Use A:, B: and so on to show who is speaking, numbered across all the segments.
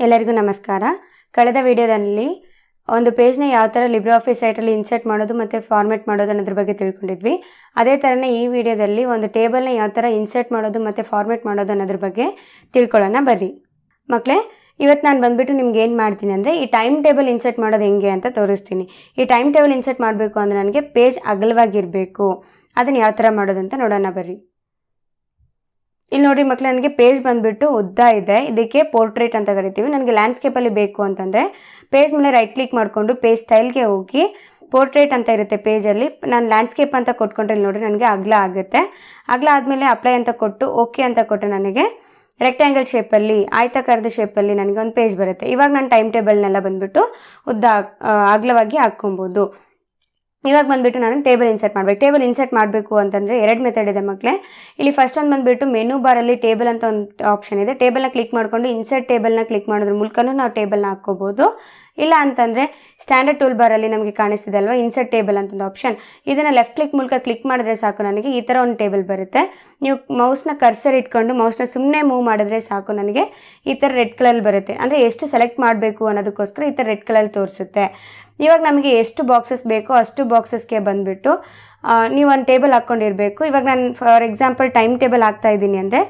A: ಎಲ್ಲರಿಗೂ ನಮಸ್ಕಾರ. ಕಳೆದ ವಿಡಿಯೋದಲ್ಲಿ ಒಂದು ಪೇಜ್ನ ಯಾವ ಥರ ಲಿಬ್ರೆ ಆಫೀಸ್ ಸೈಟಲ್ಲಿ ಇನ್ಸರ್ಟ್ ಮಾಡೋದು ಮತ್ತು ಫಾರ್ಮೆಟ್ ಮಾಡೋದು ಅನ್ನೋದ್ರ ಬಗ್ಗೆ ತಿಳ್ಕೊಂಡಿದ್ವಿ. ಅದೇ ಥರನೇ ಈ ವಿಡಿಯೋದಲ್ಲಿ ಒಂದು ಟೇಬಲ್ನ ಯಾವ ಥರ ಇನ್ಸರ್ಟ್ ಮಾಡೋದು ಮತ್ತು ಫಾರ್ಮೆಟ್ ಮಾಡೋದು ಅನ್ನೋದ್ರ ಬಗ್ಗೆ ತಿಳ್ಕೊಳ್ಳೋಣ, ಬರ್ರಿ. ಮಕ್ಕಳೇ ಇವತ್ತು ನಾನು ಬಂದುಬಿಟ್ಟು ನಿಮ್ಗೆ ಏನು ಮಾಡ್ತೀನಿ ಅಂದರೆ ಈ ಟೈಮ್ ಟೇಬಲ್ ಇನ್ಸರ್ಟ್ ಮಾಡೋದು ಹೆಂಗೆ ಅಂತ ತೋರಿಸ್ತೀನಿ. ಈ ಟೈಮ್ ಟೇಬಲ್ ಇನ್ಸರ್ಟ್ ಮಾಡಬೇಕು ಅಂದರೆ ನನಗೆ ಪೇಜ್ ಅಗಲವಾಗಿರಬೇಕು. ಅದನ್ನು ಯಾವ ಥರ ಮಾಡೋದು ಅಂತ ನೋಡೋಣ, ಬರ್ರಿ. ಇಲ್ಲಿ ನೋಡಿ ಮಕ್ಕಳು ನನಗೆ ಪೇಜ್ ಬಂದುಬಿಟ್ಟು ಉದ್ದ ಇದೆ. ಇದಕ್ಕೆ ಪೋರ್ಟ್ರೇಟ್ ಅಂತ ಕರಿತೀವಿ. ನನಗೆ ಲ್ಯಾಂಡ್ಸ್ಕೇಪಲ್ಲಿ ಬೇಕು ಅಂತಂದರೆ ಪೇಜ್ ಮೇಲೆ ರೈಟ್ ಕ್ಲಿಕ್ ಮಾಡಿಕೊಂಡು ಪೇಜ್ ಸ್ಟೈಲ್ಗೆ ಹೋಗಿ ಪೋರ್ಟ್ರೇಟ್ ಅಂತ ಇರುತ್ತೆ ಪೇಜಲ್ಲಿ ನಾನು ಲ್ಯಾಂಡ್ಸ್ಕೇಪ್ ಅಂತ ಕೊಟ್ಕೊಂಡ್ರೆ ನೋಡ್ರಿ ನನಗೆ ಅಗ್ಲ ಆಗುತ್ತೆ. ಅಗ್ಲ ಆದಮೇಲೆ ಅಪ್ಲೈ ಅಂತ ಕೊಟ್ಟು ಓಕೆ ಅಂತ ಕೊಟ್ಟು ನನಗೆ ರೆಕ್ಟ್ಯಾಂಗಲ್ ಶೇಪಲ್ಲಿ ಆಯತಾಕಾರದ ಶೇಪಲ್ಲಿ ನನಗೆ ಒಂದು ಪೇಜ್ ಬರುತ್ತೆ. ಇವಾಗ ನಾನು ಟೈಮ್ ಟೇಬಲ್ನೆಲ್ಲ ಬಂದುಬಿಟ್ಟು ಉದ್ದ ಅಗಲವಾಗಿ ಹಾಕ್ಕೊಬೋದು. ಇವಾಗ ಬಂದುಬಿಟ್ಟು ನಾನು ಟೇಬಲ್ ಇನ್ಸರ್ಟ್ ಮಾಡಬೇಕು. ಟೇಬಲ್ ಇನ್ಸರ್ಟ್ ಮಾಡಬೇಕು ಅಂತಂದರೆ ಎರಡು ಮೆಥಡ್ ಇದೆ ಮಕ್ಕಳೇ ಇಲ್ಲಿ ಫಸ್ಟ್ ಒಂದು ಬಂದುಬಿಟ್ಟು ಮೆನು ಬಾರಲ್ಲಿ ಟೇಬಲ್ ಅಂತ ಒಂದು ಆಪ್ಷನ್ ಇದೆ. ಟೇಬಲ್ನ ಕ್ಲಿಕ್ ಮಾಡಿಕೊಂಡು ಇನ್ಸರ್ಟ್ ಟೇಬಲ್ನ ಕ್ಲಿಕ್ ಮಾಡೋದ್ರ ಮೂಲಕನೂ ನಾವು ಟೇಬಲ್ನ ಹಾಕ್ಕೋಬೋದು. ಇಲ್ಲ ಅಂತಂದರೆ ಸ್ಟ್ಯಾಂಡರ್ಡ್ ಟೂಲ್ ಬಾರಲ್ಲಿ ನಮಗೆ ಕಾಣಿಸ್ತಿದೆ ಅಲ್ವಾ? ಇನ್ಸರ್ಟ್ ಟೇಬಲ್ ಅಂತ ಒಂದು ಆಪ್ಷನ್ ಇದನ್ನು ಲೆಫ್ಟ್ ಕ್ಲಿಕ್ ಮೂಲಕ ಕ್ಲಿಕ್ ಮಾಡಿದ್ರೆ ಸಾಕು ನನಗೆ. ಈ ಥರ ಒಂದು ಟೇಬಲ್ ಬರುತ್ತೆ. ನೀವು ಮೌಸ್ನ ಕರ್ಸರ್ ಇಟ್ಕೊಂಡು ಮೌಸ್ನ ಸುಮ್ಮನೆ ಮೂವ್ ಮಾಡಿದ್ರೆ ಸಾಕು ನನಗೆ. ಈ ಥರ ರೆಡ್ ಕಲರ್ ಬರುತ್ತೆ. ಅಂದರೆ ಎಷ್ಟು ಸೆಲೆಕ್ಟ್ ಮಾಡಬೇಕು ಅನ್ನೋದಕ್ಕೋಸ್ಕರ ಈ ಥರ ರೆಡ್ ಕಲರ್ ತೋರಿಸುತ್ತೆ. ಇವಾಗ ನಮಗೆ ಎಷ್ಟು ಬಾಕ್ಸಸ್ ಬೇಕೋ ಅಷ್ಟು ಬಾಕ್ಸಸ್ಗೆ ಬಂದುಬಿಟ್ಟು ನೀವು ಒಂದು ಟೇಬಲ್ ಹಾಕ್ಕೊಂಡಿರಬೇಕು ಇವಾಗ ನಾನು ಫಾರ್ ಎಕ್ಸಾಂಪಲ್ ಟೈಮ್ ಟೇಬಲ್ ಹಾಕ್ತಾ ಇದ್ದೀನಿ ಅಂದರೆ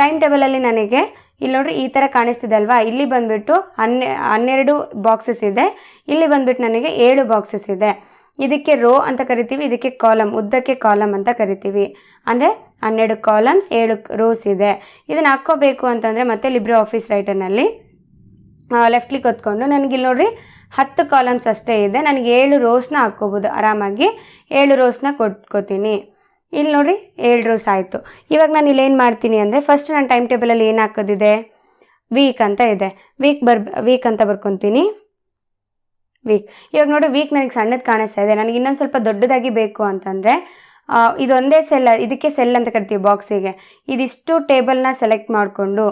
A: ಟೈಮ್ ಟೇಬಲಲ್ಲಿ ನನಗೆ ಇಲ್ಲಿ ನೋಡ್ರಿ ಈ ಥರ ಕಾಣಿಸ್ತಿದೆ ಅಲ್ವಾ? ಇಲ್ಲಿ ಬಂದುಬಿಟ್ಟು ಹನ್ನೆ, ಹನ್ನೆರಡು ಬಾಕ್ಸಸ್ ಇದೆ. ಇಲ್ಲಿ ಬಂದುಬಿಟ್ಟು ನನಗೆ ಏಳು ಬಾಕ್ಸಸ್ ಇದೆ. ಇದಕ್ಕೆ ರೋ ಅಂತ ಕರಿತೀವಿ, ಇದಕ್ಕೆ ಕಾಲಮ್ ಉದ್ದಕ್ಕೆ ಕಾಲಮ್ ಅಂತ ಕರಿತೀವಿ. ಅಂದರೆ ಹನ್ನೆರಡು ಕಾಲಮ್ಸ್ ಏಳು ರೋಸ್ ಇದೆ. ಇದನ್ನು ಹಾಕ್ಕೋಬೇಕು ಅಂತಂದರೆ ಮತ್ತೆ ಲಿಬ್ರೆ ಆಫೀಸ್ ರೈಟರ್ನಲ್ಲಿ ಲೆಫ್ಟ್ ಕ್ಲಿಕ್ ಹೊತ್ಕೊಂಡು ನನಗೆ ಇಲ್ಲಿ ನೋಡ್ರಿ ಹತ್ತು ಕಾಲಮ್ಸ್ ಅಷ್ಟೇ ಇದೆ. ನನಗೆ ಏಳು ರೋಸ್ನ ಹಾಕ್ಕೋಬೋದು ಆರಾಮಾಗಿ. ಏಳು ರೋಸ್ನ ಕೊಟ್ಕೋತೀನಿ. ಇಲ್ಲಿ ನೋಡಿರಿ ಏಳು ರೋಸ್ ಆಯಿತು. ಇವಾಗ ನಾನು ಇಲ್ಲೇನು ಮಾಡ್ತೀನಿ ಅಂದರೆ ಫಸ್ಟ್ ನಾನು ಟೈಮ್ ಟೇಬಲಲ್ಲಿ ಏನು ಹಾಕೋದಿದೆ? ವೀಕ್ ಅಂತ ಇದೆ. ವೀಕ್ ಬರ್ ವೀಕ್ ಅಂತ ಬರ್ಕೊತೀನಿ. ವೀಕ್ ಇವಾಗ ನೋಡಿ ವೀಕ್ ನನಗೆ ಸಣ್ಣದು ಕಾಣಿಸ್ತಾ ಇದೆ. ನನಗೆ ಇನ್ನೊಂದು ಸ್ವಲ್ಪ ದೊಡ್ಡದಾಗಿ ಬೇಕು ಅಂತಂದರೆ ಇದೊಂದೇ ಸೆಲ್ ಇದಕ್ಕೆ ಸೆಲ್ ಅಂತ ಕರಿತೀವಿ ಬಾಕ್ಸಿಗೆ ಇದಿಷ್ಟು ಟೇಬಲ್ನ ಸೆಲೆಕ್ಟ್ ಮಾಡಿಕೊಂಡು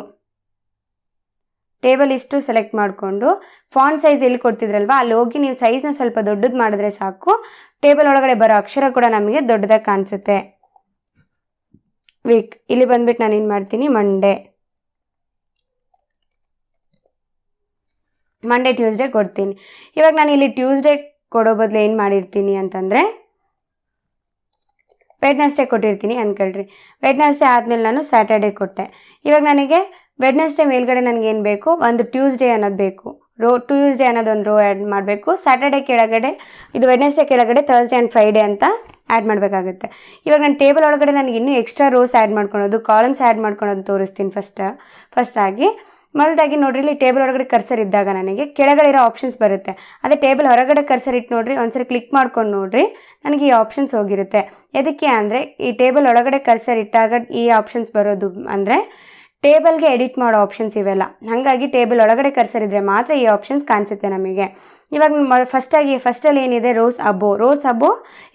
A: ಟೇಬಲ್ ಇಷ್ಟು ಸೆಲೆಕ್ಟ್ ಮಾಡಿಕೊಂಡು ಫಾಂಟ್ ಸೈಜ್ ಎಲ್ಲಿ ಕೊಡ್ತಿದ್ರಲ್ವಾ, ಅಲ್ಲಿ ಹೋಗಿ ನೀವು ಸೈಜ್ನ ಸ್ವಲ್ಪ ದೊಡ್ಡದು ಮಾಡಿದ್ರೆ ಸಾಕು. ಟೇಬಲ್ ಒಳಗಡೆ ಬರೋ ಅಕ್ಷರ ಕೂಡ ನಮಗೆ ದೊಡ್ಡದಾಗಿ ಕಾಣಿಸುತ್ತೆ. ವೀಕ್, ಇಲ್ಲಿ ಬಂದ್ಬಿಟ್ಟು ನಾನು ಏನು ಮಾಡ್ತೀನಿ ಮಂಡೇ ಮಂಡೇ ಟ್ಯೂಸ್ಡೇ ಕೊಡ್ತೀನಿ. ಇವಾಗ ನಾನು ಇಲ್ಲಿ ಟ್ಯೂಸ್ಡೇ ಕೊಡೋ ಬದಲು ಏನು ಮಾಡಿರ್ತೀನಿ ಅಂತಂದರೆ ವೆಡ್ನೆಸ್ಡೇ ಕೊಟ್ಟಿರ್ತೀನಿ ಅಂದ್ಕೊಳ್ರಿ ವೆಡ್ನೆಸ್ಡೇ ಆದಮೇಲೆ ನಾನು ಸ್ಯಾಟರ್ಡೇ ಕೊಟ್ಟೆ. ಇವಾಗ ನನಗೆ ವೆಡ್ನೆಸ್ಡೇ ಮೇಲ್ಗಡೆ ನನಗೆ ಏನು ಬೇಕು? ಒಂದು ಟ್ಯೂಸ್ಡೇ ಅನ್ನೋದು ಬೇಕು. ರೋ ಟ್ಯೂಸ್ಡೇ ಅನ್ನೋದು ಒಂದು ರೋ ಆ್ಯಡ್ ಮಾಡಬೇಕು. ಸ್ಯಾಟರ್ಡೇ ಕೆಳಗಡೆ, ಇದು ವೆಡ್ನೆಸ್ಡೇ ಕೆಳಗಡೆ ಥರ್ಸ್ಡೇ ಆ್ಯಂಡ್ ಫ್ರೈಡೇ ಅಂತ ಆ್ಯಡ್ ಮಾಡಬೇಕಾಗುತ್ತೆ. ಇವಾಗ ನಾನು ಟೇಬಲ್ ಒಳಗಡೆ ನನಗೆ ಇನ್ನೂ ಎಕ್ಸ್ಟ್ರಾ ರೋಸ್ ಆ್ಯಡ್ ಮಾಡ್ಕೊಳೋದು ಕಾಲಮ್ಸ್ ಆ್ಯಡ್ ಮಾಡ್ಕೊಳೋದು ತೋರಿಸ್ತೀನಿ ಫಸ್ಟ್ ಫಸ್ಟ್ ಆಗಿ. ಮೊದಲಾಗಿ ನೋಡ್ರಿ, ಇಲ್ಲಿ ಟೇಬಲ್ ಒಳಗಡೆ ಕರ್ಸರ್ ಇದ್ದಾಗ ನನಗೆ ಕೆಳಗಡೆ ಇರೋ ಆಪ್ಷನ್ಸ್ ಬರುತ್ತೆ. ಅದೇ ಟೇಬಲ್ ಹೊರಗಡೆ ಕರ್ಸರ್ ಇಟ್ಟು ನೋಡ್ರಿ, ಒಂದ್ಸರಿ ಕ್ಲಿಕ್ ಮಾಡ್ಕೊಂಡು ನೋಡ್ರಿ, ನನಗೆ ಈ ಆಪ್ಷನ್ಸ್ ಹೋಗಿರುತ್ತೆ. ಎದಕ್ಕೆ ಅಂದರೆ, ಈ ಟೇಬಲ್ ಒಳಗಡೆ ಕರ್ಸರ್ ಇಟ್ಟಾಗ ಈ ಆಪ್ಷನ್ಸ್ ಬರೋದು ಅಂದರೆ ಟೇಬಲ್ಗೆ ಎಡಿಟ್ ಮಾಡೋ ಆಪ್ಷನ್ಸ್ ಇವೆಲ್ಲ. ಹಾಗಾಗಿ ಟೇಬಲ್ ಒಳಗಡೆ ಕರ್ಸರಿದ್ರೆ ಮಾತ್ರ ಈ ಆಪ್ಷನ್ಸ್ ಕಾಣಿಸುತ್ತೆ ನಮಗೆ. ಇವಾಗ ಫಸ್ಟಾಗಿ ಫಸ್ಟಲ್ಲಿ ಏನಿದೆ? ರೋಸ್ ಅಬೋ ರೋಸ್ ಅಬೋ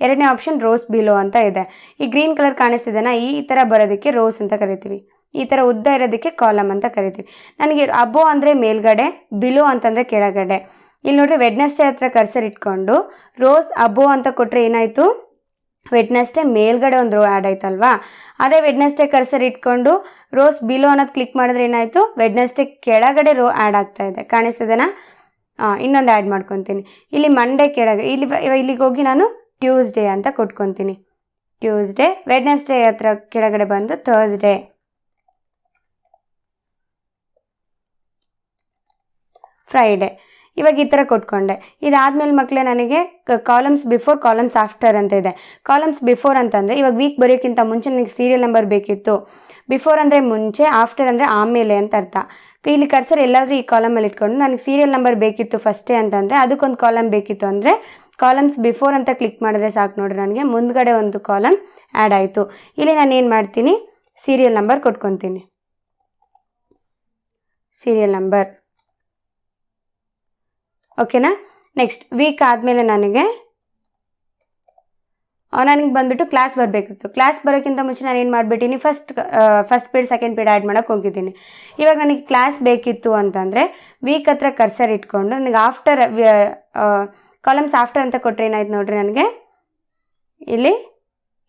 A: ಎರಡನೇ ಆಪ್ಷನ್ ರೋಸ್ ಬಿಲೋ ಅಂತ ಇದೆ. ಈ ಗ್ರೀನ್ ಕಲರ್ ಕಾಣಿಸ್ತಿದೆನಾ? ಈ ಥರ ಬರೋದಕ್ಕೆ ರೋಸ್ ಅಂತ ಕರಿತೀವಿ. ಈ ಥರ ಉದ್ದ ಇರೋದಕ್ಕೆ ಕಾಲಮ್ ಅಂತ ಕರಿತೀವಿ. ನನಗೆ ಅಬೋ ಅಂದರೆ ಮೇಲ್ಗಡೆ ಬಿಲೋ ಅಂತಂದರೆ ಕೆಳಗಡೆ. ಇಲ್ಲಿ ನೋಡ್ರಿ ವೆಡ್ನೆಸ್ಡೇ ಹತ್ರ ಕರ್ಸರ್ ಇಟ್ಕೊಂಡು ರೋಸ್ ಅಬೋ ಅಂತ ಕೊಟ್ಟರೆ ಏನಾಯಿತು? ವೆಡ್ನೆಸ್ಡೇ ಮೇಲ್ಗಡೆ ಒಂದು ರೋ ಆ್ಯಡ್ ಆಯ್ತಲ್ವಾ? ಅದೇ ವೆಡ್ನೆಸ್ಡೇ ಕರ್ಸರ್ ಇಟ್ಕೊಂಡು ರೋಸ್ ಬಿಲೋ ಅನ್ನೋದು ಕ್ಲಿಕ್ ಮಾಡಿದ್ರೆ ಏನಾಯಿತು? ವೆಡ್ನೆಸ್ಡೇ ಕೆಳಗಡೆ ರೋ ಆ್ಯಡ್ ಆಗ್ತಾ ಇದೆ. ಕಾಣಿಸ್ತಿದೆನಾ? ಇನ್ನೊಂದು ಆ್ಯಡ್ ಮಾಡ್ಕೊತೀನಿ. ಇಲ್ಲಿ ಮಂಡೇ ಕೆಳಗೆ, ಇಲ್ಲಿ ಇಲ್ಲಿಗೆ ಹೋಗಿ ನಾನು ಟ್ಯೂಸ್ಡೇ ಅಂತ ಕೊಟ್ಕೊತೀನಿ. ಟ್ಯೂಸ್ಡೇ ವೆಡ್ನೆಸ್ಡೇ ಹತ್ರ ಕೆಳಗಡೆ ಬಂದು ಥರ್ಸ್ಡೇ ಫ್ರೈಡೇ ಇವಾಗ ಈ ಥರ ಕೊಟ್ಕೊಂಡೆ. ಇದಾದಮೇಲೆ ಮಕ್ಕಳೇ ನನಗೆ ಕಾಲಮ್ಸ್ ಬಿಫೋರ್ ಕಾಲಮ್ಸ್ ಆಫ್ಟರ್ ಅಂತ ಇದೆ. ಕಾಲಮ್ಸ್ ಬಿಫೋರ್ ಅಂತಂದರೆ ಇವಾಗ ವೀಕ್ ಬರೆಯೋಕ್ಕಿಂತ ಮುಂಚೆ ನನಗೆ ಸೀರಿಯಲ್ ನಂಬರ್ ಬೇಕಿತ್ತು. ಬಿಫೋರ್ ಅಂದರೆ ಮುಂಚೆ ಆಫ್ಟರ್ ಅಂದರೆ ಆಮೇಲೆ ಅಂತ ಅರ್ಥ. ಇಲ್ಲಿ ಕರ್ಸರ್ ಎಲ್ಲಾದರೂ ಈ ಕಾಲಮಲ್ಲಿ ಇಟ್ಕೊಂಡು ನನಗೆ ಸೀರಿಯಲ್ ನಂಬರ್ ಬೇಕಿತ್ತು ಫಸ್ಟೇ ಅಂತಂದರೆ ಅದಕ್ಕೊಂದು ಕಾಲಮ್ ಬೇಕಿತ್ತು ಅಂದರೆ ಕಾಲಮ್ಸ್ ಬಿಫೋರ್ ಅಂತ ಕ್ಲಿಕ್ ಮಾಡಿದ್ರೆ ಸಾಕು ನೋಡ್ರಿ ನನಗೆ. ಮುಂದ್ಗಡೆ ಒಂದು ಕಾಲಮ್ ಆ್ಯಡ್ ಆಯಿತು. ಇಲ್ಲಿ ನಾನು ಏನು ಮಾಡ್ತೀನಿ? ಸೀರಿಯಲ್ ನಂಬರ್ ಕೊಟ್ಕೊತೀನಿ. ಸೀರಿಯಲ್ ನಂಬರ್ ಓಕೆನಾ ನೆಕ್ಸ್ಟ್ ವೀಕ್ ಆದಮೇಲೆ ನನಗೆ ನನಗೆ ಬಂದುಬಿಟ್ಟು ಕ್ಲಾಸ್ ಬರಬೇಕಿತ್ತು. ಕ್ಲಾಸ್ ಬರೋಕ್ಕಿಂತ ಮುಂಚೆ ನಾನು ಏನು ಮಾಡಿಬಿಟ್ಟಿನಿ first first period second period add ಮಾಡೋಕ್ಕೆ ಹೋಗಿದ್ದೀನಿ. ಇವಾಗ ನನಗೆ ಕ್ಲಾಸ್ ಬೇಕಿತ್ತು ಅಂತಂದರೆ ವೀಕ್ ಹತ್ರ ಕರ್ಸರ್ ಇಟ್ಕೊಂಡು, ನನಗೆ ಆಫ್ಟರ್ ಕಾಲಮ್ಸ್ ಆಫ್ಟರ್ ಅಂತ ಕೊಟ್ಟರೆ ಏನಾಯ್ತು ನೋಡ್ರಿ ನನಗೆ? ಇಲ್ಲಿ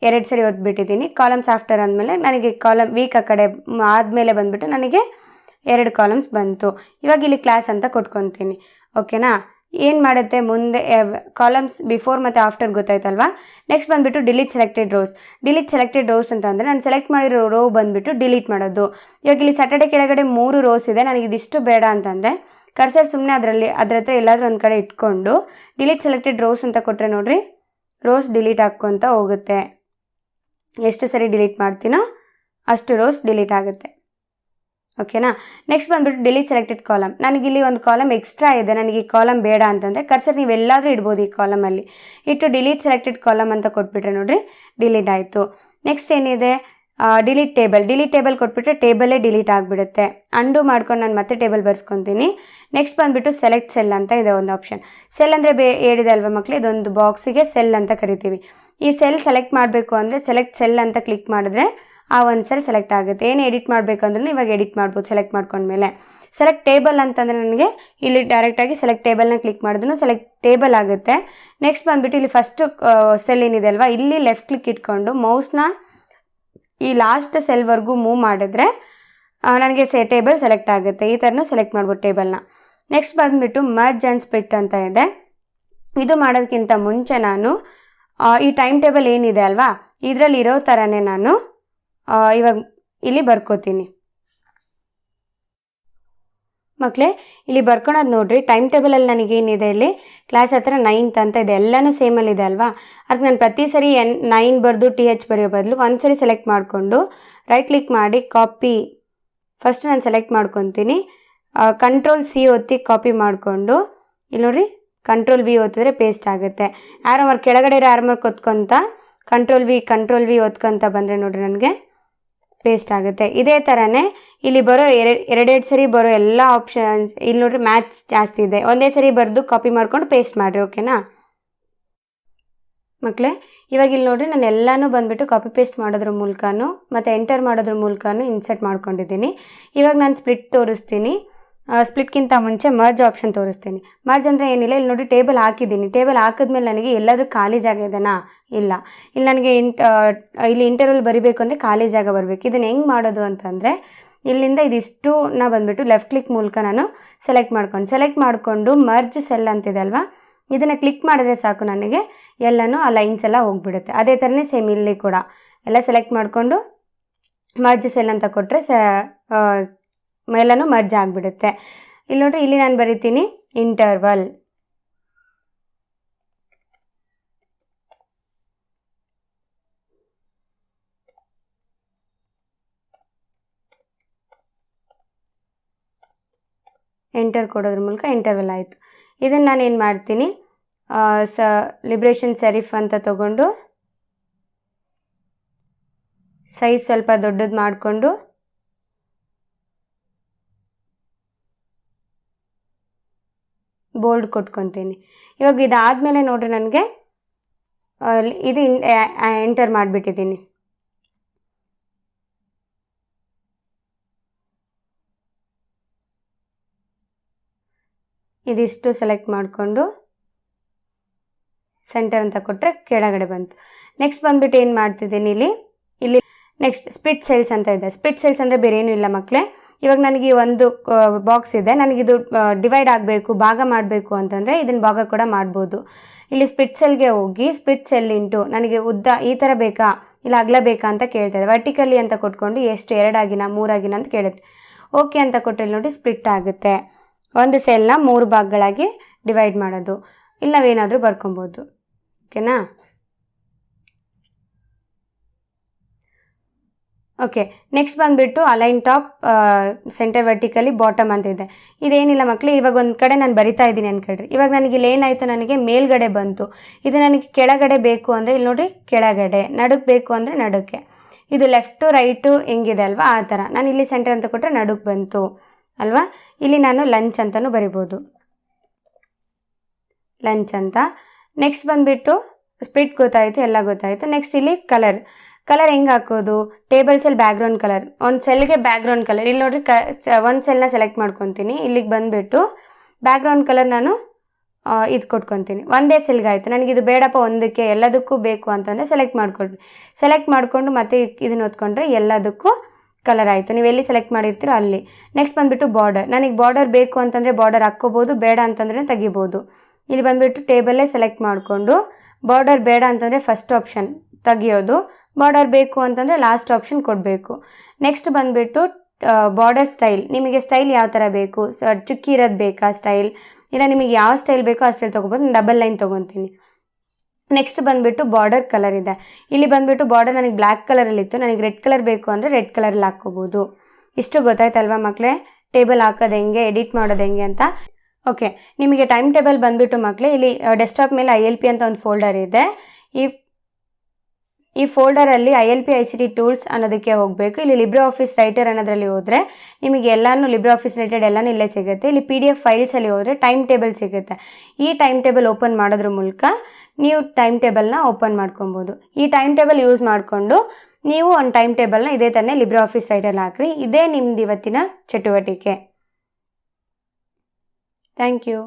A: ಎರಡು ಸರಿ ಓದ್ಬಿಟ್ಟಿದ್ದೀನಿ. ಕಾಲಮ್ಸ್ ಆಫ್ಟರ್ ಅಂದಮೇಲೆ ನನಗೆ ಕಾಲಮ್ ವೀಕ್ ಆ ಕಡೆ ಆದಮೇಲೆ ಬಂದುಬಿಟ್ಟು ನನಗೆ ಎರಡು ಕಾಲಮ್ಸ್ ಬಂತು. ಇವಾಗ ಇಲ್ಲಿ ಕ್ಲಾಸ್ ಅಂತ ಕೊಟ್ಕೊತೀನಿ. ಓಕೆನಾ? ಏನು ಮಾಡುತ್ತೆ? ಮುಂದೆ ಕಾಲಮ್ಸ್ ಬಿಫೋರ್ ಮತ್ತು ಆಫ್ಟರ್ ಗೊತ್ತಾಯ್ತಲ್ವಾ? ನೆಕ್ಸ್ಟ್ ಬಂದುಬಿಟ್ಟು delete selected rows delete selected rows ಅಂತ ಅಂದರೆ ನಾನು ಸೆಲೆಕ್ಟ್ ಮಾಡಿರೋ ರೋ ಬಂದುಬಿಟ್ಟು ಡಿಲೀಟ್ ಮಾಡೋದು. ಇವಾಗ ಇಲ್ಲಿ ಸ್ಯಾಟರ್ಡೆ ಕೆಳಗಡೆ ಮೂರು ರೋಸ್ ಇದೆ. ನನಗೆ ಇದಿಷ್ಟು ಬೇಡ ಅಂತಂದರೆ ಕರ್ಸರ್ ಸುಮ್ಮನೆ ಅದರಲ್ಲಿ, ಅದ್ರ ಹತ್ರ ಎಲ್ಲಾದರೂ ಒಂದು ಕಡೆ ಇಟ್ಕೊಂಡು ಡಿಲೀಟ್ ಸೆಲೆಕ್ಟೆಡ್ ರೋಸ್ ಅಂತ ಕೊಟ್ಟರೆ ನೋಡಿರಿ ರೋಸ್ ಡಿಲೀಟ್ ಹಾಕ್ಕೊತ ಹೋಗುತ್ತೆ. ಎಷ್ಟು ಸರಿ ಡಿಲೀಟ್ ಮಾಡ್ತೀನೋ ಅಷ್ಟು ರೋಸ್ ಡಿಲೀಟ್ ಆಗುತ್ತೆ. ಓಕೆನಾ ನೆಕ್ಸ್ಟ್ ಬಂದುಬಿಟ್ಟು ಡೆಲಿ ಸೆಲೆಕ್ಟೆಡ್ ಕಾಲಮ್ ನನಗಿಲ್ಲಿ ಒಂದು ಕಾಲಮ್ ಎಕ್ಸ್ಟ್ರಾ ಇದೆ. ನನಗೆ ಈ ಕಾಲಮ್ ಬೇಡ ಅಂತಂದರೆ ಕರ್ಸರ್ ನೀವು ಎಲ್ಲಾದರೂ ಇಡ್ಬೋದು ಈ ಕಾಲಮಲ್ಲಿ ಇಟ್ಟು ಡಿಲೀಟ್ ಸೆಲೆಕ್ಟೆಡ್ ಕಾಲಮ್ ಅಂತ ಕೊಟ್ಬಿಟ್ರೆ ನೋಡಿರಿ ಡಿಲೀಟ್ ಆಯಿತು. ನೆಕ್ಸ್ಟ್ ಏನಿದೆ? ಡಿಲೀಟ್ ಟೇಬಲ್ ಡಿಲೀಟ್ ಟೇಬಲ್ ಕೊಟ್ಬಿಟ್ರೆ ಟೇಬಲೇ ಡಿಲೀಟ್ ಆಗಿಬಿಡುತ್ತೆ. ಅಂಡು ಮಾಡ್ಕೊಂಡು ನಾನು ಮತ್ತೆ ಟೇಬಲ್ ಬರ್ಸ್ಕೊತೀನಿ. ನೆಕ್ಸ್ಟ್ ಬಂದುಬಿಟ್ಟು ಸೆಲೆಕ್ಟ್ ಸೆಲ್ ಅಂತ ಇದೆ ಒಂದು ಆಪ್ಷನ್ ಸೆಲ್ ಅಂದರೆ ಬೇ ಹೇಳಿದೆ ಅಲ್ವಾ ಮಕ್ಕಳು ಇದೊಂದು ಬಾಕ್ಸಿಗೆ ಸೆಲ್ ಅಂತ ಕರಿತೀವಿ. ಈ ಸೆಲ್ ಸೆಲೆಕ್ಟ್ ಮಾಡಬೇಕು ಅಂದರೆ ಸೆಲೆಕ್ಟ್ ಸೆಲ್ ಅಂತ ಕ್ಲಿಕ್ ಮಾಡಿದ್ರೆ ಆ ಒಂದು ಸೆಲ್ ಸೆಲೆಕ್ಟ್ ಆಗುತ್ತೆ. ಏನು ಎಡಿಟ್ ಮಾಡಬೇಕಂದ್ರೂ ಇವಾಗ ಎಡಿಟ್ ಮಾಡ್ಬೋದು, ಸೆಲೆಕ್ಟ್ ಮಾಡ್ಕೊಂಡ್ಮೇಲೆ. ಸೆಲೆಕ್ಟ್ ಟೇಬಲ್ ಅಂತಂದರೆ ನನಗೆ ಇಲ್ಲಿ ಡೈರೆಕ್ಟಾಗಿ ಸೆಲೆಕ್ಟ್ ಟೇಬಲ್ನ ಕ್ಲಿಕ್ ಮಾಡಿದ್ರು ಸೆಲೆಕ್ಟ್ ಟೇಬಲ್ ಆಗುತ್ತೆ. ನೆಕ್ಸ್ಟ್ ಬಂದುಬಿಟ್ಟು ಇಲ್ಲಿ ಫಸ್ಟು ಸೆಲ್ ಏನಿದೆ ಅಲ್ವಾ ಇಲ್ಲಿ ಲೆಫ್ಟ್ ಕ್ಲಿಕ್ ಇಟ್ಕೊಂಡು ಮೌಸ್ನ ಈ ಲಾಸ್ಟ್ ಸೆಲ್ವರೆಗೂ ಮೂವ್ ಮಾಡಿದ್ರೆ ನನಗೆ ಸೆ ಟೇಬಲ್ ಸೆಲೆಕ್ಟ್ ಆಗುತ್ತೆ. ಈ ಥರನೂ ಸೆಲೆಕ್ಟ್ ಮಾಡ್ಬೋದು ಟೇಬಲ್ನ ನೆಕ್ಸ್ಟ್ ಬಂದುಬಿಟ್ಟು ಮರ್ಜ್ ಆ್ಯಂಡ್ ಸ್ಪ್ಲಿಟ್ ಅಂತ ಇದೆ. ಇದು ಮಾಡೋದಕ್ಕಿಂತ ಮುಂಚೆ ನಾನು ಈ ಟೈಮ್ ಟೇಬಲ್ ಏನಿದೆ ಅಲ್ವಾ, ಇದರಲ್ಲಿ ಇರೋ ಥರನೇ ನಾನು ಇವಾಗ ಇಲ್ಲಿ ಬರ್ಕೋತೀನಿ. ಮಕ್ಕಳೇ ಇಲ್ಲಿ ಬರ್ಕೊಳೋದು ನೋಡ್ರಿ ಟೈಮ್ ಟೇಬಲಲ್ಲಿ ನನಗೇನಿದೆ ಇಲ್ಲಿ? ಕ್ಲಾಸ್ ಹತ್ರ ನೈನ್ತ್ ಅಂತ ಇದೆ, ಎಲ್ಲನೂ ಸೇಮಲ್ಲಿ ಇದೆ ಅಲ್ವಾ? ಅದಕ್ಕೆ ನಾನು ಪ್ರತಿ ಸರಿ ಎನ್ ನೈನ್ ಬರೆದು ಟಿ ಎಚ್ ಬರೆಯೋ ಬದಲು ಒಂದು ಸರಿ ಸೆಲೆಕ್ಟ್ ಮಾಡಿಕೊಂಡು ರೈಟ್ ಕ್ಲಿಕ್ ಮಾಡಿ ಕಾಪಿ ಫಸ್ಟ್ ನಾನು ಸೆಲೆಕ್ಟ್ ಮಾಡ್ಕೊತೀನಿ. ಕಂಟ್ರೋಲ್ ಸಿ ಒತ್ತಿ ಕಾಪಿ ಮಾಡಿಕೊಂಡು, ಇಲ್ಲಿ ನೋಡಿರಿ ಕಂಟ್ರೋಲ್ ವಿ ಒತ್ತಿದ್ರೆ ಪೇಸ್ಟ್ ಆಗುತ್ತೆ. ಆರೋ ಮಾರ್ಕ್ ಕೆಳಗಡೆ ಇರೋ ಆರೋ ಮಾರ್ಕ್ ಒತ್ಕೊಂತ ಕಂಟ್ರೋಲ್ ವಿ ಕಂಟ್ರೋಲ್ ವಿ ಒತ್ಕೊಂತ ಬಂದರೆ ನೋಡಿರಿ ನನಗೆ. ಪೇಸ್ಟ್ ಆಗುತ್ತೆ. ಇದೇ ಥರನೇ ಇಲ್ಲಿ ಬರೋ ಎರಡು, ಎರಡೆರಡು ಸರಿ ಬರೋ ಎಲ್ಲ ಆಪ್ಷನ್ಸ್ ಇಲ್ಲಿ ನೋಡ್ರಿ ಮ್ಯಾಚ್ ಜಾಸ್ತಿ ಇದೆ. ಒಂದೇ ಸರಿ ಬರೆದು ಕಾಪಿ ಮಾಡ್ಕೊಂಡು ಪೇಸ್ಟ್ ಮಾಡಿರಿ ಓಕೆನಾ ಮಕ್ಕಳೇ ಇವಾಗ ಇಲ್ಲಿ ನೋಡ್ರಿ ನಾನು ಎಲ್ಲನೂ ಬಂದುಬಿಟ್ಟು ಕಾಪಿ ಪೇಸ್ಟ್ ಮಾಡೋದ್ರ ಮೂಲಕನೂ, ಮತ್ತು ಎಂಟರ್ ಮಾಡೋದ್ರ ಮೂಲಕನೂ ಇನ್ಸರ್ಟ್ ಮಾಡ್ಕೊಂಡಿದ್ದೀನಿ. ಇವಾಗ ನಾನು ಸ್ಪ್ಲಿಟ್ ತೋರಿಸ್ತೀನಿ. ಸ್ಪ್ಲಿಟ್ಗಿಂತ ಮುಂಚೆ ಮರ್ಜ್ ಆಪ್ಷನ್ ತೋರಿಸ್ತೀನಿ. ಮರ್ಜ್ ಅಂದರೆ ಏನಿಲ್ಲ? ಇಲ್ಲಿ ನೋಡಿ ಟೇಬಲ್ ಹಾಕಿದ್ದೀನಿ. ಟೇಬಲ್ ಹಾಕಿದ್ಮೇಲೆ ನನಗೆ ಎಲ್ಲಾದರೂ ಖಾಲಿ ಜಾಗ ಇದೆನಾ? ಇಲ್ಲ. ಇಲ್ಲಿ ನನಗೆ ಇಂಟ್ ಇಲ್ಲಿ ಇಂಟರ್ವಲ್ ಬರಿಬೇಕು ಅಂದರೆ ಖಾಲಿ ಜಾಗ ಬರಬೇಕು. ಇದನ್ನು ಹೆಂಗೆ ಮಾಡೋದು ಅಂತಂದರೆ, ಇಲ್ಲಿಂದ ಇದಿಷ್ಟು ನಾ ಬಂದುಬಿಟ್ಟು ಲೆಫ್ಟ್ ಕ್ಲಿಕ್ ಮೂಲಕ ನಾನು ಸೆಲೆಕ್ಟ್ ಮಾಡ್ಕೊಂಡು ಸೆಲೆಕ್ಟ್ ಮಾಡಿಕೊಂಡು ಮರ್ಜ್ ಸೆಲ್ ಅಂತಿದೆ ಅಲ್ವಾ? ಇದನ್ನು ಕ್ಲಿಕ್ ಮಾಡಿದ್ರೆ ಸಾಕು ನನಗೆ. ಎಲ್ಲನೂ ಆ ಲೈನ್ಸ್ ಎಲ್ಲ ಹೋಗ್ಬಿಡುತ್ತೆ. ಅದೇ ಥರನೇ ಸೇಮ್ ಇಲ್ಲಿ ಕೂಡ. ಎಲ್ಲ ಸೆಲೆಕ್ಟ್ ಮಾಡಿಕೊಂಡು ಮರ್ಜ್ ಸೆಲ್ ಅಂತ ಕೊಟ್ಟರೆ ಸ ಎಲ್ಲನೂ ಮರ್ಜ್ ಆಗಿಬಿಡುತ್ತೆ. ಇಲ್ಲಿ ನೋಡ್ರಿ, ಇಲ್ಲಿ ನಾನು ಬರಿತೀನಿ ಇಂಟರ್ವಲ್ ಎಂಟರ್ ಕೊಡೋದ್ರ ಮೂಲಕ ಇಂಟರ್ವಲ್ ಆಯಿತು. ಇದನ್ನು ನಾನು ಏನು ಮಾಡ್ತೀನಿ? ಸ ಲಿಬ್ರೇಷನ್ ಸೆರಿಫ್ ಅಂತ ತಗೊಂಡು ಸೈಜ್ ಸ್ವಲ್ಪ ದೊಡ್ಡದು ಮಾಡಿಕೊಂಡು ಬೋಲ್ಡ್ ಕೊಟ್ಕೊತೀನಿ. ಇವಾಗ ಇದಾದಮೇಲೆ ನೋಡಿರಿ ನನಗೆ ಇದು ಎಂಟರ್ ಮಾಡಿಬಿಟ್ಟಿದ್ದೀನಿ. ಇದಿಷ್ಟು ಸೆಲೆಕ್ಟ್ ಮಾಡಿಕೊಂಡು ಸೆಂಟರ್ ಅಂತ ಕೊಟ್ಟರೆ ಕೆಳಗಡೆ ಬಂತು. ನೆಕ್ಸ್ಟ್ ಬಂದ್ಬಿಟ್ಟು ಏನು ಮಾಡ್ತಿದ್ದೀನಿ ಇಲ್ಲಿ? ಇಲ್ಲಿ ನೆಕ್ಸ್ಟ್ ಸ್ಪಿಟ್ ಸೆಲ್ಸ್ ಅಂತ ಇದೆ. ಸ್ಪಿಟ್ ಸೆಲ್ಸ್ ಅಂದರೆ ಬೇರೆ ಏನೂ ಇಲ್ಲ ಮಕ್ಕಳೇ ಇವಾಗ ನನಗೆ ಒಂದು ಬಾಕ್ಸ್ ಇದೆ. ನನಗಿದು ಡಿವೈಡ್ ಆಗಬೇಕು, ಭಾಗ ಮಾಡಬೇಕು ಅಂತಂದರೆ ಇದನ್ನು ಭಾಗ ಕೂಡ ಮಾಡ್ಬೋದು. ಇಲ್ಲಿ ಸ್ಪಿಟ್ ಸೆಲ್ಗೆ ಹೋಗಿ ಸ್ಪಿಟ್ ಸೆಲ್ ಇಂಟು ನನಗೆ ಉದ್ದ ಈ ಥರ ಬೇಕಾ, ಇಲ್ಲ ಅಗಲ ಬೇಕಾ ಅಂತ ಕೇಳ್ತದೆ ವರ್ಟಿಕಲಿ ಅಂತ ಕೊಟ್ಕೊಂಡು ಎಷ್ಟು, ಎರಡಾಗಿನ, ಮೂರಾಗಿನ ಅಂತ ಕೇಳುತ್ತೆ. ಓಕೆ ಅಂತ ಕೊಟ್ಟಲ್ಲಿ ನೋಡಿ ಸ್ಪ್ಲಿಟ್ ಆಗುತ್ತೆ. ಒಂದು ಸೆಲ್ನ ಮೂರು ಭಾಗಗಳಾಗಿ ಡಿವೈಡ್ ಮಾಡೋದು. ಇಲ್ಲ ನಾವೇನಾದರೂ ಬರ್ಕೊಬೋದು. ಓಕೆನಾ ಓಕೆ ನೆಕ್ಸ್ಟ್ ಬಂದುಬಿಟ್ಟು align top centre vertically bottom ಅಂತ ಇದೆ. ಇದೇನಿಲ್ಲ ಮಕ್ಕಳು ಇವಾಗ ಒಂದು ಕಡೆ ನಾನು ಬರಿತಾ ಇದ್ದೀನಿ ಅನ್ಕೊಳ್ರಿ. ಇವಾಗ ನನಗೆ ಇಲ್ಲಿ ಏನಾಯಿತು, ನನಗೆ ಮೇಲ್ಗಡೆ ಬಂತು. ಇದು ನನಗೆ ಕೆಳಗಡೆ ಬೇಕು ಅಂದರೆ ಇಲ್ಲಿ ನೋಡಿ ಕೆಳಗಡೆ. ನಡುಕ್ ಬೇಕು ಅಂದರೆ ನಡುಕ್ಕೆ. ಇದು ಲೆಫ್ಟು ರೈಟು ಹೆಂಗಿದೆ ಅಲ್ವಾ? ಆ ಥರ. ನಾನು ಇಲ್ಲಿ ಸೆಂಟರ್ ಅಂತ ಕೊಟ್ಟರೆ ನಡುಕ್ ಬಂತು. ಅಲ್ವಾ? ಇಲ್ಲಿ ನಾನು ಲಂಚ್ ಅಂತಲೂ ಬರಿಬೋದು. ಲಂಚ್ ಅಂತ. ನೆಕ್ಸ್ಟ್ ಬಂದುಬಿಟ್ಟು ಸ್ಪಿಟ್ ಗೊತ್ತಾಯಿತು, ಎಲ್ಲ ಗೊತ್ತಾಯಿತು. ನೆಕ್ಸ್ಟ್ ಇಲ್ಲಿ ಕಲರ್ ಕಲರ್ ಹೆಂಗೆ ಹಾಕೋದು? ಟೇಬಲ್ ಸೆಲ್ ಬ್ಯಾಕ್ಗ್ರೌಂಡ್ ಕಲರ್ ಒಂದು ಸೆಲ್ಗೆ ಬ್ಯಾಕ್ಗ್ರೌಂಡ್ ಕಲರ್ ಇಲ್ಲಿ ನೋಡ್ರಿ ಕ ಒಂದು ಸೆಲ್ನ ಸೆಲೆಕ್ಟ್ ಮಾಡ್ಕೊತೀನಿ. ಇಲ್ಲಿಗೆ ಬಂದುಬಿಟ್ಟು ಬ್ಯಾಕ್ಗ್ರೌಂಡ್ ಕಲರ್ ನಾನು ಇದು ಕೊಟ್ಕೊತೀನಿ. ಒಂದೇ ಸೆಲ್ಗೆ ಆಯಿತು. ನನಗೆ ಇದು ಬೇಡಪ್ಪ ಒಂದಕ್ಕೆ, ಎಲ್ಲದಕ್ಕೂ ಬೇಕು ಅಂತಂದರೆ ಸೆಲೆಕ್ಟ್ ಮಾಡ್ಕೊಳ್ತೀನಿ ಸೆಲೆಕ್ಟ್ ಮಾಡಿಕೊಂಡು ಮತ್ತೆ ಇದನ್ನ ಹೊತ್ಕೊಂಡ್ರೆ ಎಲ್ಲದಕ್ಕೂ ಕಲರ್ ಆಯಿತು. ನೀವು ಎಲ್ಲಿ ಸೆಲೆಕ್ಟ್ ಮಾಡಿರ್ತೀರೋ ಅಲ್ಲಿ. ನೆಕ್ಸ್ಟ್ ಬಂದುಬಿಟ್ಟು ಬಾರ್ಡರ್ ನನಗೆ ಬಾರ್ಡರ್ ಬೇಕು ಅಂತಂದರೆ ಬಾರ್ಡರ್ ಹಾಕ್ಕೋಬೋದು, ಬೇಡ ಅಂತಂದ್ರೆ ತೆಗಿಬೋದು. ಇಲ್ಲಿ ಬಂದುಬಿಟ್ಟು ಟೇಬಲ್ಲೇ ಸೆಲೆಕ್ಟ್ ಮಾಡಿಕೊಂಡು ಬಾರ್ಡರ್ ಬೇಡ ಅಂತಂದರೆ ಫಸ್ಟ್ ಆಪ್ಷನ್ ತೆಗಿಯೋದು. ಬಾರ್ಡರ್ ಬೇಕು ಅಂತಂದರೆ ಲಾಸ್ಟ್ ಆಪ್ಷನ್ ಕೊಡಬೇಕು. ನೆಕ್ಸ್ಟ್ ಬಂದುಬಿಟ್ಟು ಬಾರ್ಡರ್ ಸ್ಟೈಲ್ ನಿಮಗೆ ಸ್ಟೈಲ್ ಯಾವ ಥರ ಬೇಕು? ಸ, ಚುಕ್ಕಿ ಇರೋದು ಬೇಕಾ ಸ್ಟೈಲ್ ಇಲ್ಲ ನಿಮಗೆ ಯಾವ ಸ್ಟೈಲ್ ಬೇಕೋ ಆ ಸ್ಟೈಲ್ ತೊಗೋಬೋದು. ನಾನು ಡಬಲ್ ಲೈನ್ ತೊಗೊತೀನಿ. ನೆಕ್ಸ್ಟ್ ಬಂದುಬಿಟ್ಟು ಬಾರ್ಡರ್ ಕಲರ್ ಇದೆ. ಇಲ್ಲಿ ಬಂದುಬಿಟ್ಟು ಬಾರ್ಡರ್ ನನಗೆ ಬ್ಲ್ಯಾಕ್ ಕಲರಲ್ಲಿತ್ತು ನನಗೆ ರೆಡ್ ಕಲರ್ ಬೇಕು ಅಂದರೆ ರೆಡ್ ಕಲರಲ್ಲಿ ಹಾಕ್ಕೋಬೋದು. ಇಷ್ಟು ಗೊತ್ತಾಯ್ತಲ್ವಾ ಮಕ್ಕಳೇ ಟೇಬಲ್ ಹಾಕೋದು ಹೆಂಗೆ? ಎಡಿಟ್ ಮಾಡೋದು ಹೆಂಗೆ ಅಂತ? ಓಕೆ ನಿಮಗೆ ಟೈಮ್ ಟೇಬಲ್ ಬಂದುಬಿಟ್ಟು ಮಕ್ಕಳೇ ಇಲ್ಲಿ ಡೆಸ್ಕ್ಟಾಪ್ ಮೇಲೆ ಐ ಎಲ್ ಪಿ ಅಂತ ಒಂದು ಫೋಲ್ಡರ್ ಇದೆ. ಈ ಈ ಫೋಲ್ಡರಲ್ಲಿ I L P, I C T tools ಅನ್ನೋದಕ್ಕೆ ಹೋಗಬೇಕು. ಇಲ್ಲಿ ಲಿಬ್ರೆ ಆಫೀಸ್ ರೈಟರ್ ಅನ್ನೋದ್ರಲ್ಲಿ ಹೋದರೆ ನಿಮಗೆ ಎಲ್ಲನೂ ಲಿಬ್ರೆ ಆಫೀಸ್ ರಿಲೇಟೆಡ್ ಎಲ್ಲಾನು ಇಲ್ಲೇ ಸಿಗುತ್ತೆ. ಇಲ್ಲಿ ಪಿ ಡಿ ಎಫ್ ಫೈಲ್ಸಲ್ಲಿ ಹೋದರೆ ಟೈಮ್ ಟೇಬಲ್ ಸಿಗುತ್ತೆ. ಈ ಟೈಮ್ ಟೇಬಲ್ ಓಪನ್ ಮಾಡೋದ್ರ ಮೂಲಕ ನೀವು ಟೈಮ್ ಟೇಬಲ್ನ ಓಪನ್ ಮಾಡ್ಕೊಬೋದು. ಈ ಟೈಮ್ ಟೇಬಲ್ ಯೂಸ್ ಮಾಡಿಕೊಂಡು ನೀವು ಒಂದು ಟೈಮ್ ಟೇಬಲ್ನ ಇದೇ ತಾನೇ ಲಿಬ್ರೆ ಆಫೀಸ್ ರೈಟಲ್ಲಿ ಹಾಕ್ರಿ. ಇದೇ ನಿಮ್ದು ಇವತ್ತಿನ ಚಟುವಟಿಕೆ. Thank you.